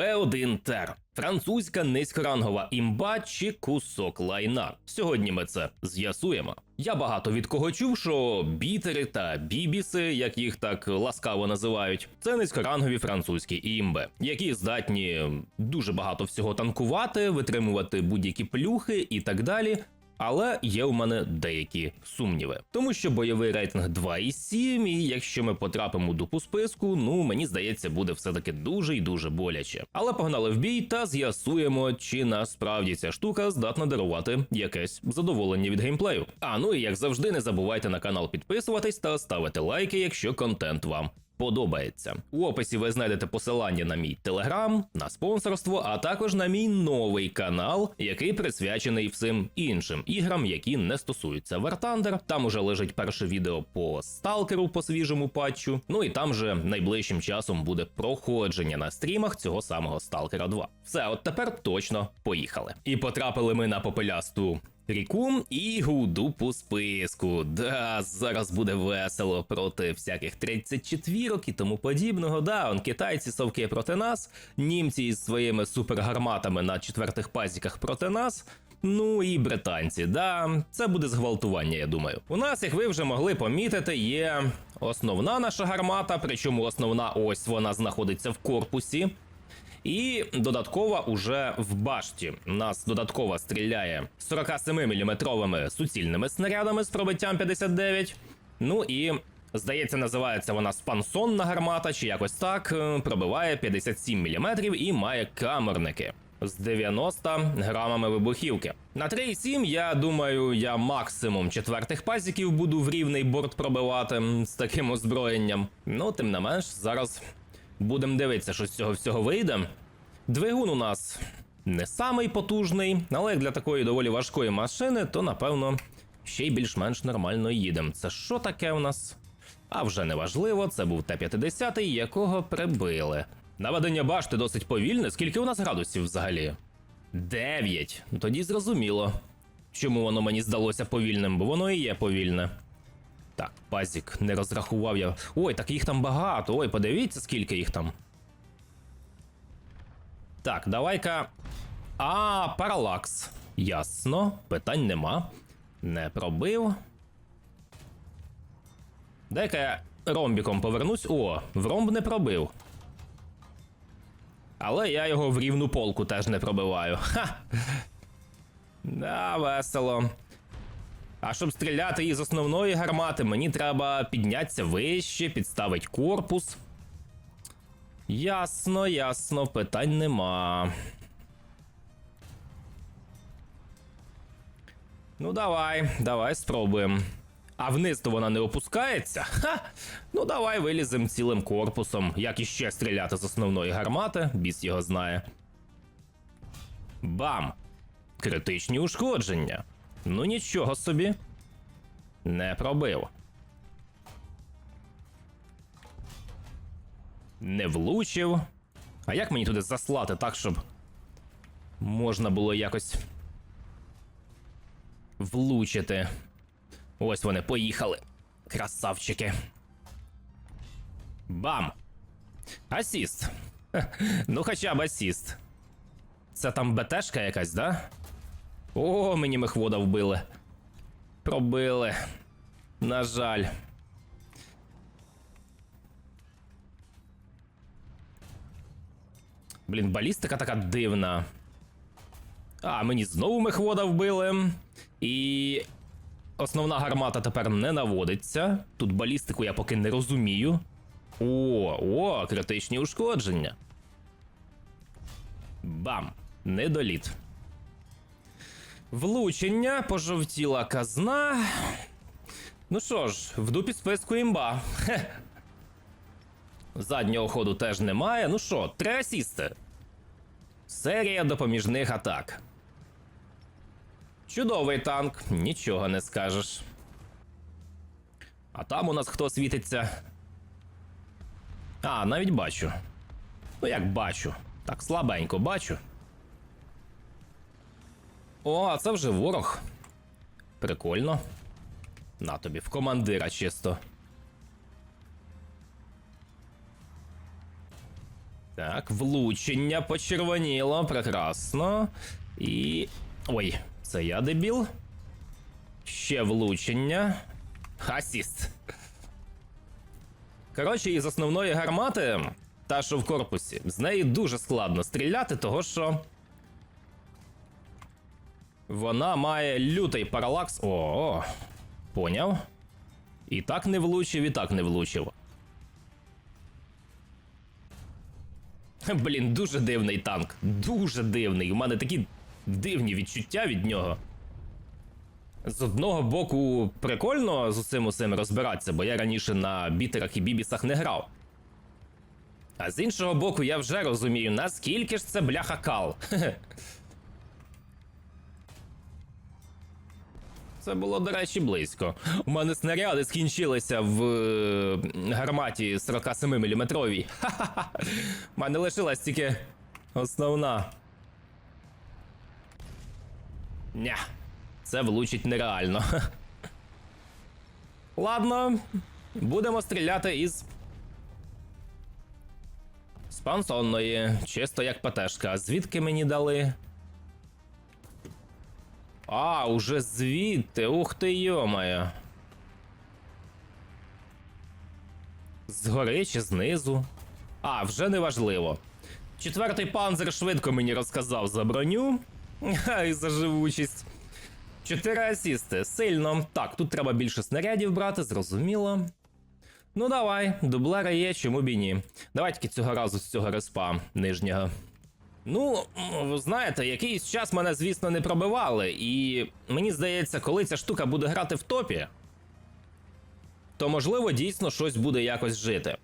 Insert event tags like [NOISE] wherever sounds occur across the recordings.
Б1 Тер. Французька низькорангова імба чи кусок лайна. Сьогодні ми це з'ясуємо. Я багато від кого чув, що бітери та бібіси, як їх так ласкаво називають, це низькорангові французькі імби, які здатні дуже багато всього танкувати, витримувати будь-які плюхи і так далі. Але є у мене деякі сумніви, тому що бойовий рейтинг 2,7, і якщо ми потрапимо у дупу списку, ну мені здається, буде все таки дуже і дуже боляче. Але погнали в бій та з'ясуємо, чи насправді ця штука здатна дарувати якесь задоволення від геймплею. А ну і як завжди, не забувайте на канал підписуватись та ставити лайки, якщо контент вам подобається. У описі ви знайдете посилання на мій телеграм, на спонсорство, а також на мій новий канал, який присвячений всім іншим іграм, які не стосуються Thunder. Там уже лежить перше відео по сталкеру по свіжому патчу. Ну і там же найближчим часом буде проходження на стрімах цього самого Сталкера 2. Все, от тепер точно поїхали. І потрапили ми на попелясту Ріку і гуду по списку. Да, зараз буде весело проти всяких 34 і тому подібного. Да, он китайці совки проти нас, німці із своїми супергарматами на четвертих пазіках проти нас. Ну і британці, да, це буде зґвалтування, я думаю. У нас, як ви вже могли помітити, є основна наша гармата, причому основна ось вона знаходиться в корпусі. І додаткова уже в башті. Нас додатково стріляє 47-мм суцільними снарядами з пробиттям 59. Ну і здається, називається вона спансонна гармата, чи якось так. е, Пробиває 57 мм і має камерники. З 90 грамами вибухівки. На 3,7, я думаю, я максимум четвертих пазіків буду в рівний борт пробивати з таким озброєнням. Ну, тим не менш, зараз Будемо дивитися, що з цього всього вийде. Двигун у нас не самий потужний, але як для такої доволі важкої машини, то напевно ще й більш-менш нормально їдемо. Це що таке у нас? А вже не важливо, це був Т-50, якого прибили. Наведення башти досить повільне. Скільки у нас градусів взагалі? Дев'ять. Ну, Тоді зрозуміло. Чому воно мені здалося повільним, бо воно і є повільне. Так, пазік, не розрахував я. Ой, так їх там багато. Ой, подивіться, скільки їх там. Так, давай-ка. А, паралакс. Ясно, питань нема. Не пробив. Дай-ка я ромбіком повернусь. О, в ромб не пробив. Але я його в рівну полку теж не пробиваю. Ха! Да, весело. А щоб стріляти із основної гармати, мені треба піднятися вище, підставити корпус. Ясно, ясно, питань нема. Ну, давай, давай спробуємо. А вниз то вона не опускається? Ха! Ну давай вилізем цілим корпусом. Як іще стріляти з основної гармати, біс його знає. Бам! Критичні ушкодження. Ну нічого собі. Не пробив. Не влучив. А як мені туди заслати так, щоб можна було якось влучити? Ось вони поїхали. Красавчики. Бам! Асіст. Ну, хоча б асіст. Це там БТшка якась, да? О, мені мехвода вбили. Пробили. На жаль. Блін, балістика така дивна. А, мені знову мехвода вбили. І. Основна гармата тепер не наводиться. Тут балістику я поки не розумію. О, о, критичні ушкодження. Бам! Недоліт. Влучення, пожовтіла казна. Ну що ж, в дупі списку імба. Хе. Заднього ходу теж немає. Ну що, три асісти. Серія допоміжних атак. Чудовий танк, нічого не скажеш. А там у нас хто світиться? А, навіть бачу. Ну як бачу. Так слабенько бачу. О, а це вже ворог. Прикольно. На тобі, в командира чисто. Так, влучення почервоніло, прекрасно. І. Ой, це я дебіл. Ще влучення. Асіст. Коротше, із основної гармати, та що в корпусі, з неї дуже складно стріляти, того що. Вона має лютий паралакс. О, поняв. І так не влучив, і так не влучив. Блін, дуже дивний танк. Дуже дивний. У мене такі дивні відчуття від нього. З одного боку, прикольно з усім усім розбиратися, бо я раніше на бітерах і бібісах не грав. А з іншого боку, я вже розумію, наскільки ж це бляха кал. [LAUGHS] Це було, до речі, близько. У мене снаряди скінчилися в е, гарматі 47 мм. Ха-ха-ха. У мене лишилась тільки основна. Ня, це влучить нереально. Ладно, будемо стріляти із. З пансонної, чисто як ПТшка. Звідки мені дали? А, уже звідти. Ух ти йомаю. Згори чи знизу? А, вже не важливо. Четвертий панзер швидко мені розказав за броню. Ха, і за живучість. Чотири асісти. Сильно. Так, тут треба більше снарядів брати, зрозуміло. Ну давай, дублера є, чому б і ні. Давай цього разу з цього респа нижнього. Ну, знаєте, якийсь час мене, звісно, не пробивали, і мені здається, коли ця штука буде грати в топі, то можливо дійсно щось буде якось жити.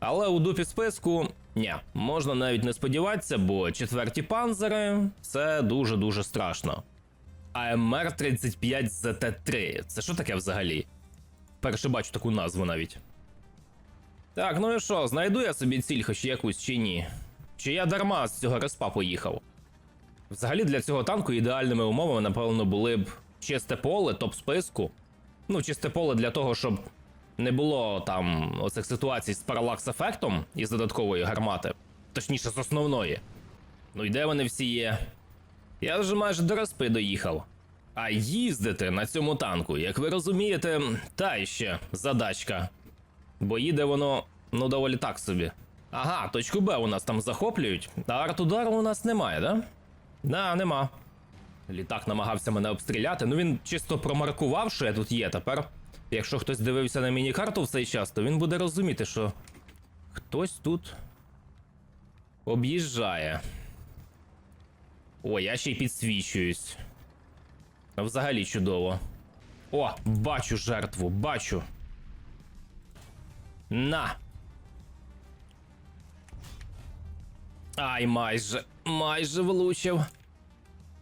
Але у дупі списку ні, можна навіть не сподіватися, бо четверті панзери це дуже-дуже страшно. АМР 35 ЗТ3. Це що таке взагалі? Перше бачу таку назву навіть. Так, ну і що, знайду я собі ціль хоч якусь чи ні? Чи я дарма з цього респа поїхав? Взагалі для цього танку ідеальними умовами, напевно, були б чисте поле, топ списку. Ну, чисте поле для того, щоб не було там оцих ситуацій з паралакс ефектом із додаткової гармати, точніше з основної. Ну і де вони всі є? Я вже майже до респи доїхав. А їздити на цьому танку, як ви розумієте, та іще задачка. Бо їде воно, ну, доволі так собі. Ага, точку Б у нас там захоплюють, а артудару у нас немає, да? Да, нема. Літак намагався мене обстріляти, ну він чисто промаркував, що я тут є тепер. Якщо хтось дивився на міні-карту в цей час, то він буде розуміти, що хтось тут об'їжджає. О, я ще й підсвічуюсь. Взагалі чудово. О, бачу жертву, бачу. На. Ай, майже, майже влучив.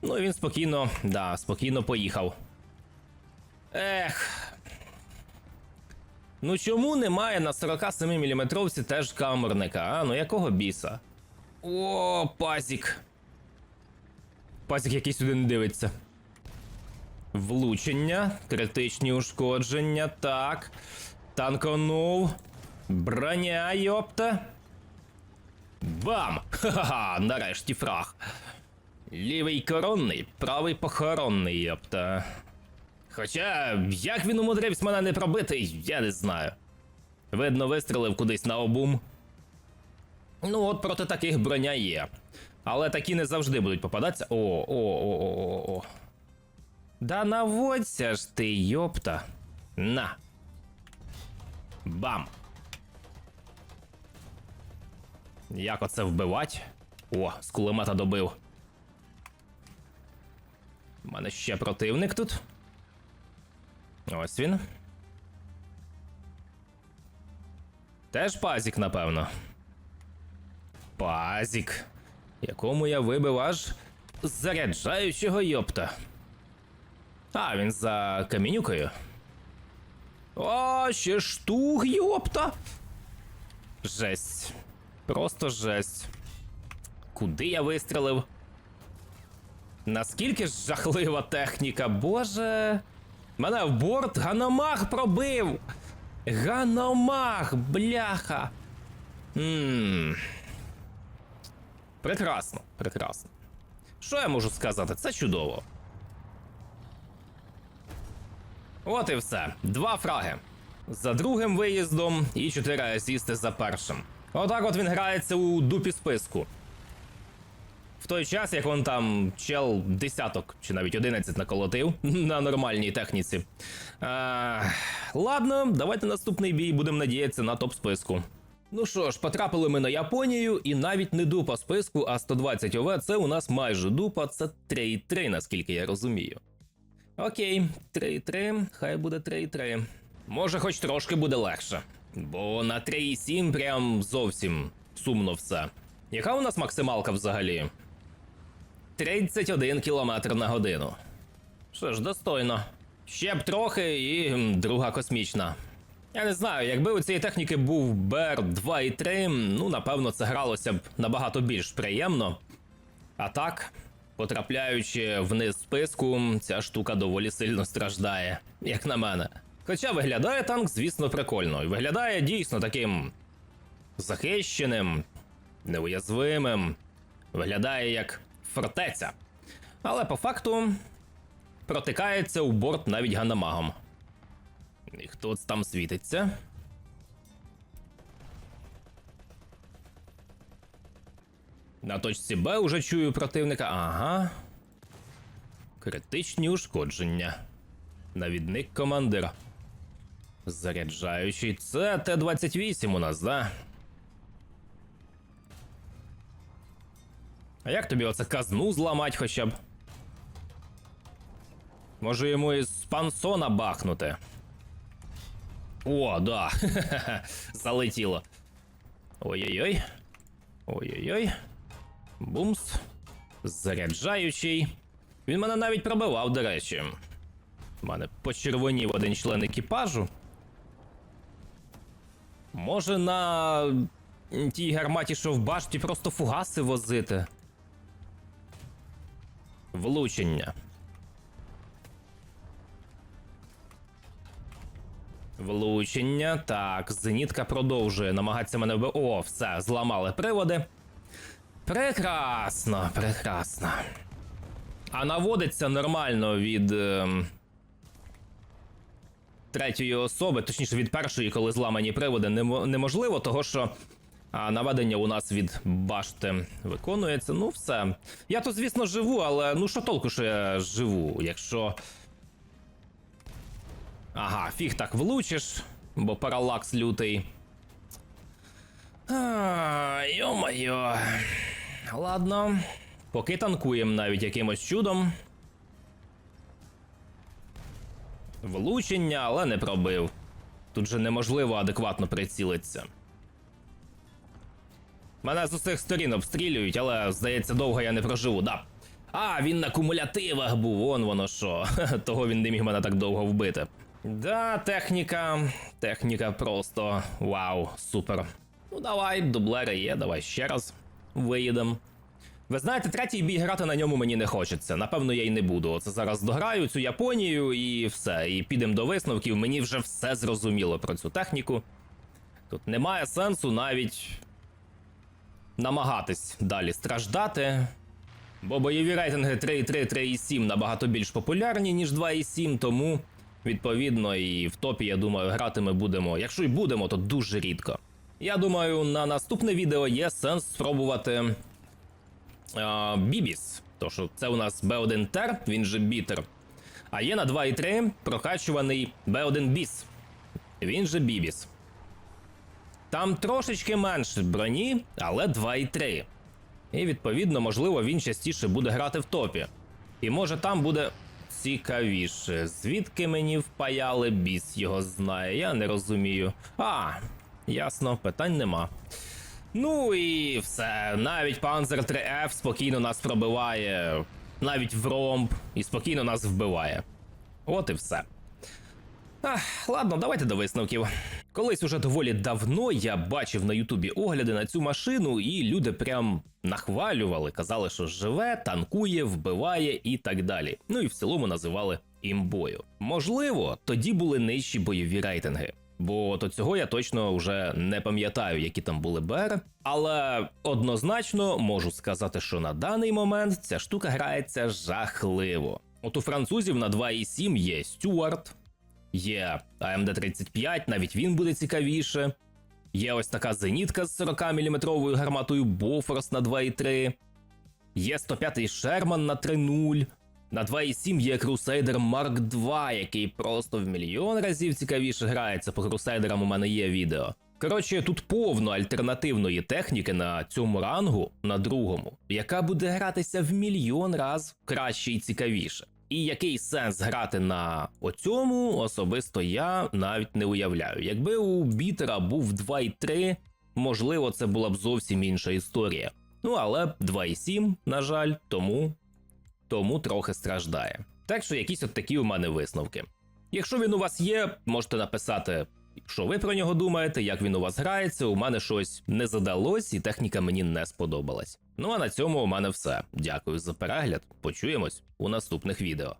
Ну, він спокійно, да, спокійно поїхав. Ех. Ну чому немає на 47 мм теж камерника, а? Ну якого біса? О, пазік. Пазік який сюди не дивиться. Влучення, критичні ушкодження, так. Танконув. Броня, йопта. Бам! [LAUGHS] Ха-ха-ха, нарешті фраг. Лівий коронний, правий похоронний, йопта. Хоча, як він умудрився мене не пробити, я не знаю. Видно, вистрелив кудись на обум. Ну, от проти таких броня є. Але такі не завжди будуть попадатися. О, о, о, о, о, о. Да наводься ж ти, йопта. На. Бам. Як оце вбивать? О, з кулемета добив. У мене ще противник тут. Ось він. Теж пазік, напевно. Пазік. Якому я вибив аж заряджаючого йопта. А, він за камінюкою. О, ще штук, йопта. Жесть. Просто жесть. Куди я вистрелив? Наскільки ж жахлива техніка, боже. Мене в борт ганомах пробив. Ганомах, бляха. Ммм. Прекрасно, прекрасно. Що я можу сказати? Це чудово. От і все. Два фраги. За другим виїздом і чотири асісти за першим. Отак от він грається у дупі списку. В той час, як он там чел десяток чи навіть одинадцять наколотив [LAUGHS] на нормальній техніці. А, ладно, давайте наступний бій будемо надіятися на топ списку. Ну що ж, потрапили ми на Японію, і навіть не дупа списку, а 120 ОВ це у нас майже дупа, це 3-3, наскільки я розумію. Окей, 3-3, хай буде 3-3. Може, хоч трошки буде легше. Бо на 3,7 прям зовсім сумно все. Яка у нас максималка взагалі? 31 км на годину. Що ж, достойно. Ще б трохи і друга космічна. Я не знаю, якби у цієї техніки був БР 2 і 3, ну напевно це гралося б набагато більш приємно. А так, потрапляючи вниз списку, ця штука доволі сильно страждає, як на мене. Хоча виглядає танк, звісно, прикольно, і виглядає дійсно таким захищеним, неуязвимим, виглядає як фортеця. Але по факту протикається у борт навіть ганамагом. І хто там світиться? На точці Б уже чую противника. Ага. Критичні ушкодження. Навідник командира. Заряджаючий. Це Т-28 у нас, да? А як тобі оце казну зламать хоча б? Може йому із пансона бахнути? О, да. [LAUGHS] Залетіло. Ой-ой-ой. Ой-ой-ой. Бумс. Заряджаючий. Він мене навіть пробивав, до речі. У мене почервонів один член екіпажу. Може на тій гарматі, що в башті, просто фугаси возити. Влучення. Влучення. Так, зенітка продовжує намагатися мене вбити. О, все, зламали приводи. Прекрасно, прекрасно. А наводиться нормально від ем, третьої особи, точніше від першої, коли зламані приводи, неможливо, того що а, наведення у нас від башти виконується. Ну, все. Я то, звісно, живу, але ну що толку, що я живу, якщо. Ага, фіг так влучиш, бо паралакс лютий. Йо-моє. Ладно. Поки танкуємо навіть якимось чудом. Влучення, але не пробив. Тут же неможливо адекватно прицілитися. Мене з усіх сторін обстрілюють, але здається, довго я не проживу, да. А, він на кумулятивах був, вон воно що. [LAUGHS] Того він не міг мене так довго вбити. Да, техніка. Техніка просто вау, супер. Ну давай, дублери є, давай ще раз виїдемо. Ви знаєте, третій бій грати на ньому мені не хочеться. Напевно, я й не буду. Оце зараз дограю цю Японію і все. І підемо до висновків. Мені вже все зрозуміло про цю техніку. Тут немає сенсу навіть намагатись далі страждати. Бо бойові рейтинги 3.3, 3.7 набагато більш популярні, ніж 2.7, тому, відповідно, і в топі, я думаю, грати ми будемо. Якщо й будемо, то дуже рідко. Я думаю, на наступне відео є сенс спробувати Бібіс. То що це у нас B1 Тер, він же бітер. А є на 2.3 прокачуваний B1 Біс. Він же Бібіс. Там трошечки менше броні, але 2.3. І відповідно, можливо, він частіше буде грати в топі. І може там буде цікавіше. Звідки мені впаяли біс його знає, я не розумію. А, ясно, питань нема. Ну і все. Навіть Panzer 3F спокійно нас пробиває, навіть в ромб, і спокійно нас вбиває. От і все. Ах, ладно, давайте до висновків. Колись уже доволі давно я бачив на Ютубі огляди на цю машину, і люди прям нахвалювали, казали, що живе, танкує, вбиває і так далі. Ну і в цілому називали імбою. Можливо, тоді були нижчі бойові рейтинги. Бо до цього я точно вже не пам'ятаю, які там були БР. Але однозначно можу сказати, що на даний момент ця штука грається жахливо. От у французів на 2.7 є Стюарт, є AMD 35, навіть він буде цікавіше. Є ось така зенітка з 40-мм гарматою Bofors на 2.3. Є 105-й Шерман на 3.0. На 2.7 є Crusader Mark 2, який просто в мільйон разів цікавіше грається. По крусейдерам у мене є відео. Коротше, тут повно альтернативної техніки на цьому рангу, на другому, яка буде гратися в мільйон раз краще і цікавіше. І який сенс грати на оцьому, особисто я навіть не уявляю. Якби у бітера був 2.3, можливо, це була б зовсім інша історія. Ну але 2.7, на жаль, тому тому трохи страждає. Так що якісь от такі у мене висновки. Якщо він у вас є, можете написати, що ви про нього думаєте, як він у вас грається. У мене щось не задалось, і техніка мені не сподобалась. Ну а на цьому у мене все. Дякую за перегляд. Почуємось у наступних відео.